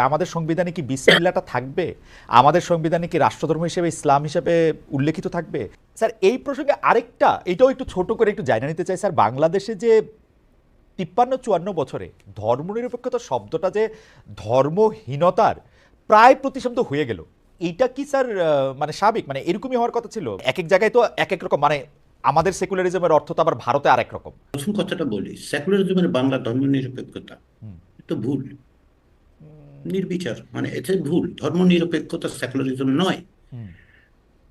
আমাদের সংবিধানে কি বিসমিল্লাটা থাকবে? আমাদের সংবিধানে কি রাষ্ট্রধর্ম হিসেবে ইসলাম হিসেবে উল্লেখিত থাকবে? স্যার এই প্রসঙ্গে আরেকটা এটাও একটু ছোট করে একটু জানিয়ে নিতে চাই। স্যার বাংলাদেশে যে তিপ্পান্ন চুয়ান্ন বছরে ধর্মনিরপেক্ষতা শব্দটা যে ধর্মহীনতার প্রায় প্রতিশব্দ হয়ে গেল এইটা কি স্যার মানে স্বাভাবিক মানে এরকমই হওয়ার কথা ছিল? এক এক জায়গায় তো এক এক রকম মানে আমাদের সেকুলারিজমের অর্থ তো আবার ভারতে আরেক রকম। প্রথম কথাটা বলি সেকুলারিজমের বাংলা ধর্ম নিরপেক্ষতা তো ভুল। নির্বিচার। মানে এতে ভুল। ধর্ম নিরপেক্ষতা সেকুলারিজম নয়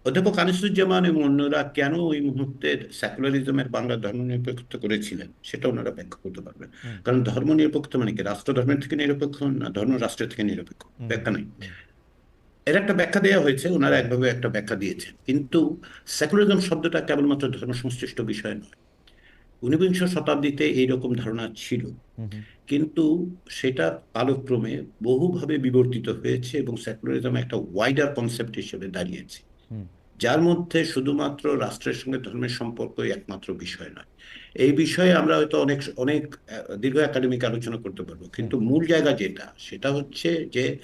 অধ্যাপক আনিসুজ্জামান এবং অন্যরা কেন ওই মুহূর্তে সেকুলারিজমের বাংলা ধর্ম নিরপেক্ষতা করেছিলেন সেটা ওনারা ব্যাখ্যা করতে পারবেন। কারণ ধর্ম নিরপেক্ষতা মানে কি? রাষ্ট্র ধর্মের থেকে নিরপেক্ষ না ধর্ম রাষ্ট্রের থেকে নিরপেক্ষ? ব্যাখ্যা নেই। এর একটা ব্যাখ্যা দেওয়া হয়েছে ওনারা একভাবে একটা ব্যাখ্যা দিয়েছেন। কিন্তু সেকুলারিজম শব্দটা কেবলমাত্র ধর্ম সংশ্লিষ্ট বিষয় নয়। ঊনবিংশ শতাব্দীতে এইরকম ধারণা ছিল। কিন্তু সেটা কালক্রমে বহুভাবে বিবর্তিত হয়েছে এবং সেকুলারিজম একটা ওয়াইডার কনসেপ্ট হিসেবে দাঁড়িয়েছে। যার মধ্যে শুধুমাত্র রাষ্ট্রের সঙ্গে ধর্মের সম্পর্কই একমাত্র বিষয় নয়। এই বিষয়ে আমরা হয়তো অনেক অনেক দীর্ঘ একাডেমিক আলোচনা করতে পারব। কিন্তু মূল জায়গা যেটা, সেটা হচ্ছে যে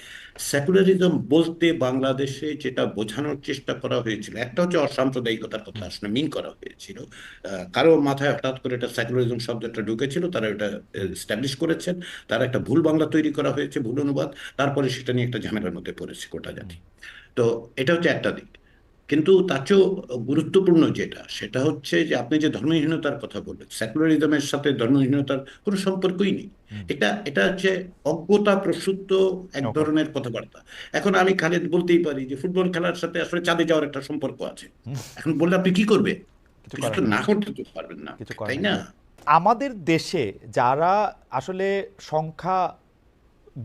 সেকুলারিজম বলতে বাংলাদেশে যেটা বোঝানোর চেষ্টা করা হয়েছিল, একটা হচ্ছে অসাম্প্রদায়িকতার কথা আসলে মিন করা হয়েছিল। কারও মাথায় হঠাৎ করে এটা সেকুলারিজম শব্দটা ঢুকেছিল, তারা এটা স্ট্যাবলিশ করেছেন। তারা একটা ভুল বাংলা তৈরি করা হয়েছে, ভুল অনুবাদ। তারপরে সেটা নিয়ে একটা ঝামেলার মধ্যে পড়েছে গোটা জাতি। তো এটা হচ্ছে একটা দিক। কিন্তু তার চেয়েও গুরুত্বপূর্ণ যেটা সেটা হচ্ছে যে আপনি যে ধর্মহীনতার কথা বললেন সেকুলারিজমের সাথে ধর্মহীনতার কোনো সম্পর্কই নেই। এটা এটা হচ্ছে অজ্ঞতা প্রসূত এক ধরনের কথাবার্তা। এখন আমি খালেদ বলতেই পারি যে ফুটবল খেলার সাথে আসলে চাঁদে যাওয়ার একটা সম্পর্ক আছে। এখন বললে আপনি কি করবে? কিছু না। করতে তো পারবেন না তাই না? আমাদের দেশে যারা আসলে সংখ্যা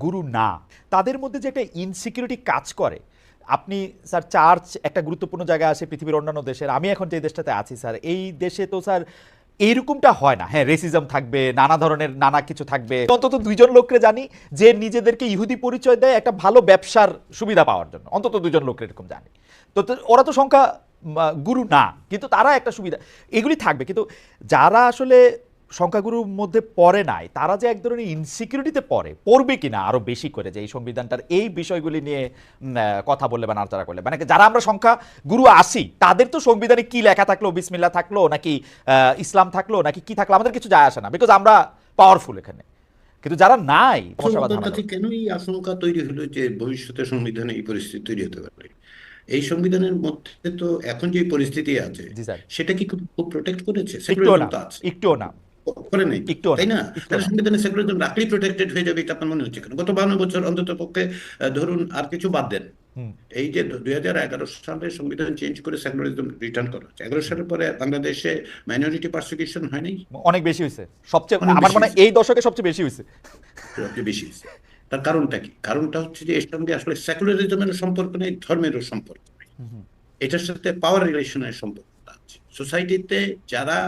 গুরু না তাদের মধ্যে যে একটা ইনসিকিউরিটি কাজ করে আপনি, স্যার চার্চ একটা গুরুত্বপূর্ণ জায়গায় আছে পৃথিবীর অন্যান্য দেশের। আমি এখন যে দেশটাতে আছি, স্যার, এই দেশে তো, স্যার, এইরকমটা হয় না। হ্যাঁ রেসিজম থাকবে, নানা ধরনের নানা কিছু থাকবে। অন্তত দুইজন লোককে জানি যে নিজেদেরকে ইহুদি পরিচয় দেয় একটা ভালো ব্যবসার সুবিধা পাওয়ার জন্য। অন্তত দুজন লোক এরকম জানি। তো ওরা তো সংখ্যা গুরু না, কিন্তু তারা একটা সুবিধা, এগুলি থাকবে। কিন্তু যারা আসলে সংখ্যাগুরুর মধ্যে পড়ে নাই তারা যে এক ধরনের ইনসিকিউরিটিতে পড়ে পড়বে কিনা আরও বেশি করে যে এই সংবিধানটার এই বিষয়গুলি নিয়ে কথা বললে বা নাড়াচাড়া করলে। মানে যারা আমরা সংখ্যা গুরু আসি তাদের তো সংবিধানে কি লেখা থাকল বিসমিল্লা থাকল নাকি ইসলাম থাকল নাকি কি থাকল আমাদের কিছু যায় আসে না বিকজ আমরা পাওয়ারফুল এখানে। কিন্তু যারা নাই কেন এই আশঙ্কা তৈরি হলো যে ভবিষ্যতে সংবিধানে এই পরিস্থিতি তৈরি হতে পারে। এই সংবিধানের মধ্যে তো এখন যে পরিস্থিতি আছে সেটা কি খুব প্রোটেক্ট করেছে? একটুও না। করে নাই। তাই না? একটুও তাহলে না। সংবিধানে সেকুলারিজম রাখলেই প্রোটেক্টেড হয়ে যাবে এটা আপনার মনে হচ্ছে কেন? গত বান্ন বছর অন্তত পক্ষে ধরুন আর কিছু বাদ দেন। এই যে দুই হাজার এগারো সালে সংবিধান চেঞ্জ করে সেকুলারিজম রিটার্ন করা হচ্ছে। এগারো সালের পরে বাংলাদেশে মাইনরিটি পার্সিকিউশন হয়নি অনেক বেশি হয়েছে। সবচেয়ে আমার মনে এই দশকে সবচেয়ে বেশি হয়েছে। সবচেয়ে বেশি হয়েছে। তার কারণটা কি? কারণটা হচ্ছে যে এর সঙ্গে আসলে সেকুলারিজমের সম্পর্ক নেই ধর্মেরও সম্পর্ক নেই। এটার সাথে পাওয়ার রিলেশনের সম্পর্ক আছে। সোসাইটিতে যারা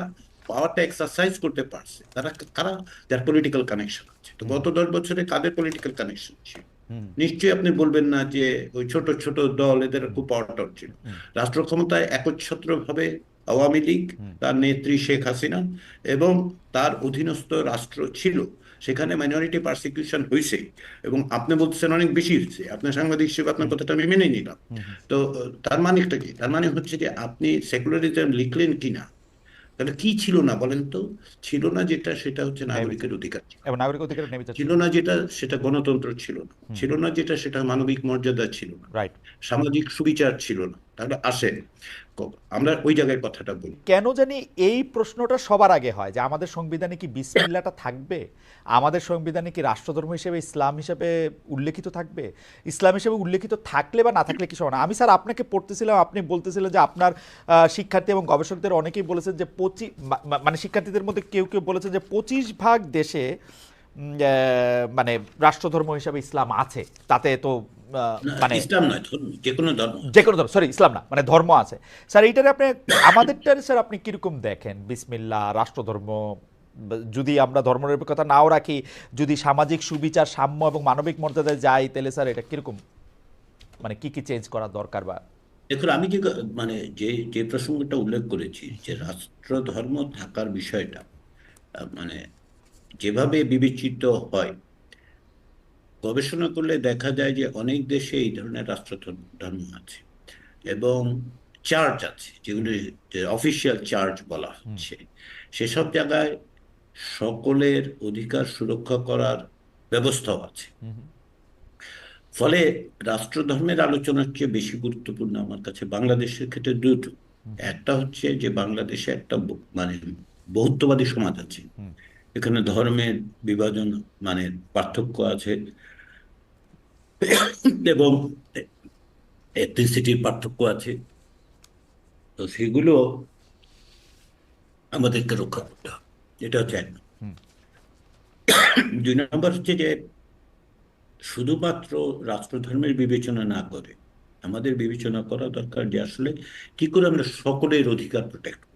পাওয়ারটা এক্সারসাইজ করতে পারছে। তারা কারা? যার পলিটিক্যাল কানেকশন আছে। তো গত দশ বছরে কাদের পলিটিক্যাল কানেকশন ছিল? নিশ্চয়ই আপনি বলবেন না যে ওই ছোট ছোট দল এদের খুব পাওয়ার ছিল। রাষ্ট্র ক্ষমতায় একচ্ছত্র ভাবে আওয়ামী লীগ তার নেত্রী শেখ হাসিনা এবং তার অধীনস্থ রাষ্ট্র ছিল। সেখানে মাইনরিটি পারসিকিউশন হয়েছে এবং আপনি বলছেন অনেক বেশি হয়েছে আপনার সাংবাদিক হিসেবে আপনার কথাটা আমি মেনে নিলাম। তো তার মানেটা কি? তার মানে হচ্ছে যে আপনি সেকুলারিজম লিখলেন কিনা? তাহলে কি ছিল না বলেন তো? ছিল না যেটা সেটা হচ্ছে নাগরিকের অধিকার ছিল। নাগরিক অধিকারের ছিল না যেটা সেটা গণতন্ত্র ছিল না। ছিল না যেটা সেটা মানবিক মর্যাদা ছিল না। রাইট সামাজিক সুবিচার ছিল না। তাহলে আসেন। ক- আমরা ওই জায়গায় কথাটা বলি। কেন জানি এই প্রশ্নটা সবার আগে হয় যে আমাদের সংবিধানে কি বিসমিল্লাটা থাকবে? আমাদের সংবিধানে কি রাষ্ট্রধর্ম হিসেবে, ইসলাম হিসেবে উল্লেখিত থাকবে? ইসলাম হিসেবে উল্লেখিত থাকলে বা না থাকলে কি সমান? আমি স্যার আপনাকে পড়তেছিলাম, আপনি বলতেছিলেন যে আপনার শিক্ষার্থী এবং গবেষকদের অনেকেই বলেছেন যে পঁচিশ মানে শিক্ষার্থীদের মধ্যে কেউ কেউ বলেছেন যে পঁচিশ ভাগ দেশে মানে রাষ্ট্রধর্ম হিসেবে ইসলাম আছে। তাতে তো মানে ইসলাম নয় ধর্ম যে কোনো ধর্ম যে কোনো ধর্ম সরি ইসলাম না মানে ধর্ম আছে। স্যার এইটারে আপনি আমাদেরটারে স্যার আপনি কীরকম দেখেন? বিসমিল্লা রাষ্ট্রধর্ম যদি আমরা ধর্মনিরপেক্ষতা নাও রাখি যদি সামাজিক সুবিচার সাম্য এবং মানবিক মর্যাদায় যাই তাহলে স্যার এটা কীরকম? মানে কি কি চেঞ্জ করা দরকার বা? দেখুন আমি যে মানে যে যে প্রসঙ্গটা উল্লেখ করেছি যে রাষ্ট্র ধর্ম থাকার বিষয়টা মানে যেভাবে বিবেচিত হয় গবেষণা করলে দেখা যায় যে অনেক দেশে এই ধরনের রাষ্ট্রধর্ম ধর্ম আছে এবং চার্চ আছে যেগুলো অফিসিয়াল চার্চ বলা হচ্ছে। সেসব জায়গায় সকলের অধিকার সুরক্ষা করার ব্যবস্থাও আছে। ফলে রাষ্ট্রধর্মের আলোচনার চেয়ে বেশি গুরুত্বপূর্ণ আমার কাছে বাংলাদেশের ক্ষেত্রে দুটো। একটা হচ্ছে যে বাংলাদেশে একটা মানে বহুত্ববাদী সমাজ আছে। এখানে ধর্মের বিভাজন মানে পার্থক্য আছে। এবং এথনিসিটির পার্থক্য আছে। তো সেগুলো আমাদেরকে রক্ষা করতে হবে। এটা হচ্ছে এক দুই নম্বর হচ্ছে যে শুধুমাত্র রাষ্ট্রধর্মের বিবেচনা না করে আমাদের বিবেচনা করা দরকার যে আসলে কি করে আমরা সকলের অধিকার প্রোটেক্ট